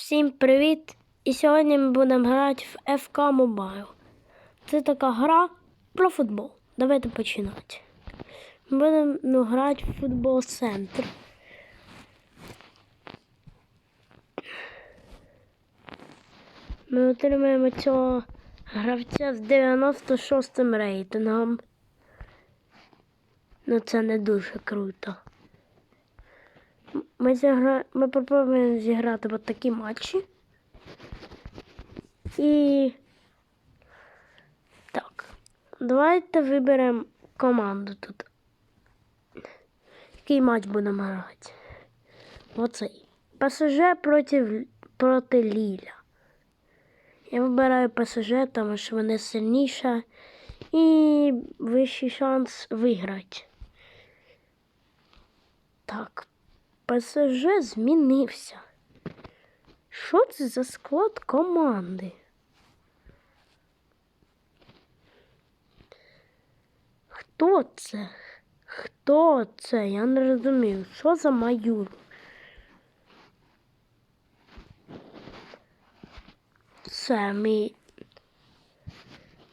Всім привіт! І сьогодні ми будемо грати в FK Mobile. Це така гра про футбол. Давайте починати. Ми будемо ну, грати в футбол центр. Ми отримаємо цього гравця з 96 м рейтингом. Ну це не дуже круто. Ми, зігра... Ми попробуємо зіграти от такі матчі. І так. Давайте виберемо команду тут. Який матч будемо грати? Оцей. ПСЖ проти, проти Ліля. Я вибираю ПСЖ, тому що вони сильніша і вищий шанс виграти. Так, ПСЖ змінився. Що це за склад команди? Хто це? Хто це? Я не розумію. Що за маюр? Все, мій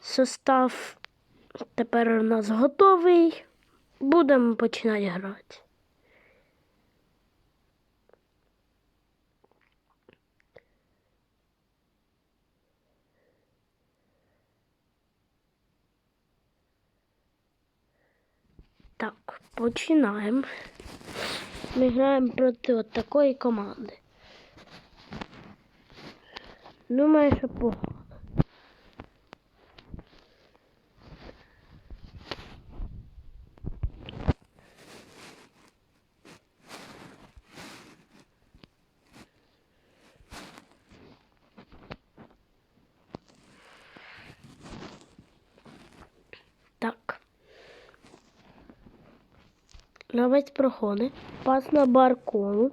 состав тепер у нас готовий. Будемо починати грати. Так, починаємо. Ми граємо проти от такої команди. Думаю, що погано. Так. Гравець проходить. Пас на Барколу.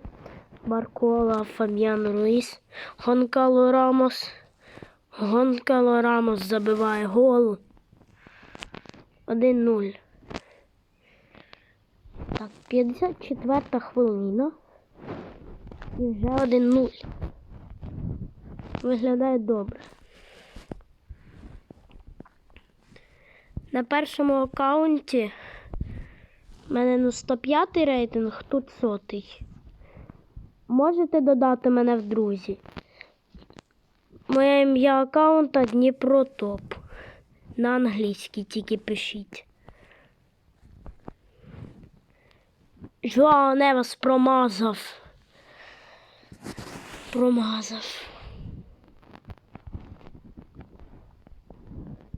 Баркола, Фабіан Руїс. Гонкало Рамос. Гонкало Рамос забиває гол. 1-0. Так, 54 хвилина. І вже 1-0. Виглядає добре. На першому аккаунті у мене ну 105 рейтинг, тут сотий. Можете додати мене в друзі. Моє ім'я аккаунта Дніпро Топ. На англійській тільки пишіть. Жуао Невас промазав. Промазав.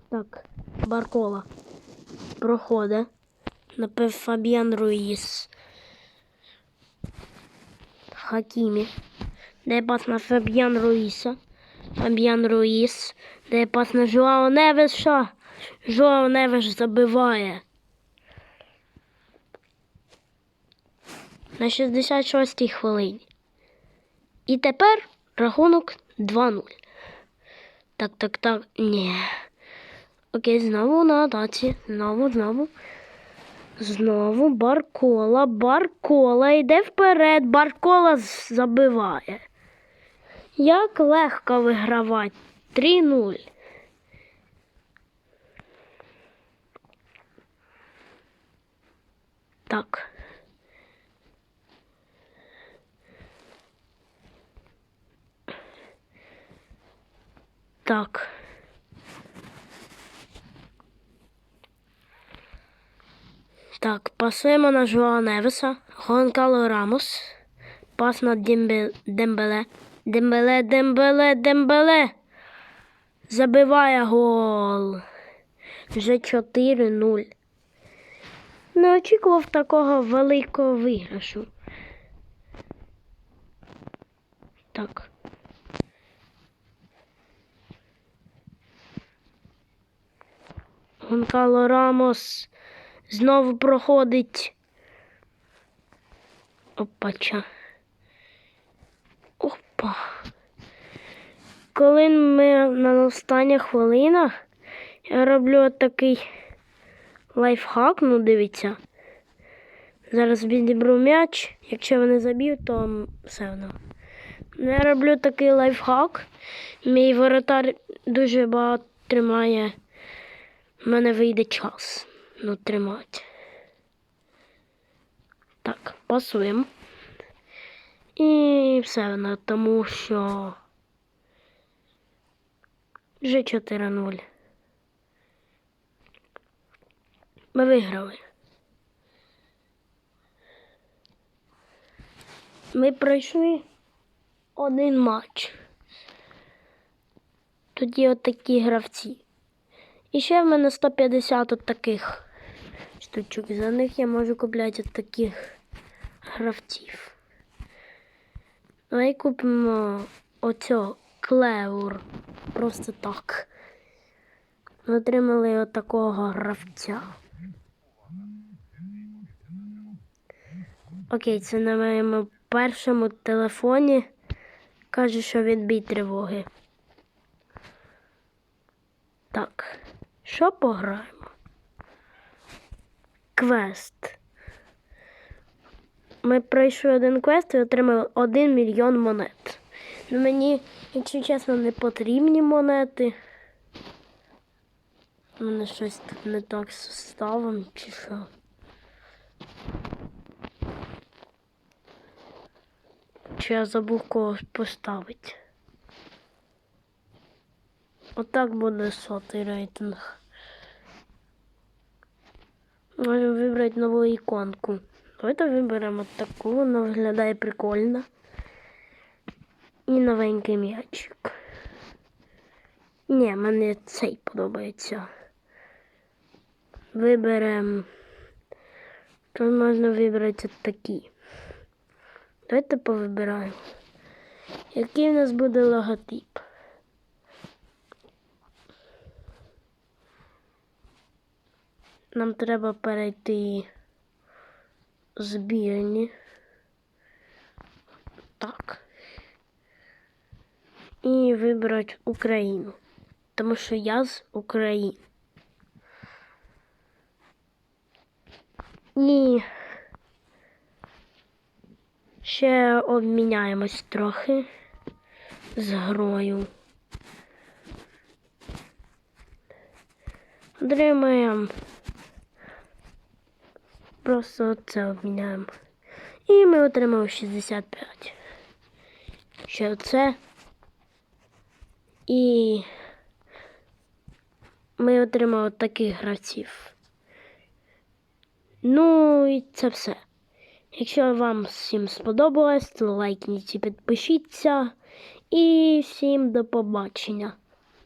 Так, Баркола. Проходить. Напев Фабіан Руїс. Хакімі. Де пас на Фабіан Руїса. Фабіан Руїс. Де пас на Жуао Невеша. Жуао Невеш забиває. На 66-й хвилині. І тепер рахунок 2-0. Так, так, так. Ні. Окей, знову на атаці. Знову, знову. Знову Баркола. Баркола йде вперед. Баркола забиває. Як легко вигравати. 3-0. Так. Так. Так, пасуємо на Жуа Невеса, Гонкало Рамос, пас на Дембе- Дембеле, Дембеле, Дембеле, Дембеле. Забиває гол. Вже 4-0. Не очікував такого великого виграшу. Так. Гонкало Рамос. Знову проходить. Опача. Опа. Коли ми на останніх хвилинах, я роблю такий лайфхак, ну дивіться. Зараз відібру м'яч. Якщо вони заб'ють, то все одно. Я роблю такий лайфхак. Мій воротар дуже багато тримає. У мене вийде час. Ну, тримати. Так, пасуємо. І все тому що вже 4-0. Ми виграли. Ми пройшли один матч. Тоді от такі гравці. І ще в мене 150 от таких штучок. За них я можу купляти от таких гравців. Давай купимо оцього клевур. Просто так. Ми отримали от такого гравця. Окей, це на моєму першому телефоні. Каже, що відбій тривоги. Так, що пограємо? Квест. Ми пройшли один квест і отримали 1 мільйон монет. Ну, мені, якщо чесно, не потрібні монети. У мене щось тут не так з составом чи що. Чи я забув когось поставити. Отак буде сотий рейтинг. Можемо вибрати нову іконку. Давайте виберемо таку, вона виглядає прикольно. І новенький м'ячик. Ні, мені цей подобається. Виберемо. Тут можна вибрати такі. Давайте повибираємо. Який в нас буде логотип? Нам треба перейти збірні. Так. І вибрати Україну. Тому що я з України. І ще обміняємось трохи з грою. Отримаємо. Просто це обміняємо. І ми отримали 65. Ще це. І ми отримали таких гравців. Ну і це все. Якщо вам всім сподобалось, то лайкніть і підпишіться. І всім до побачення.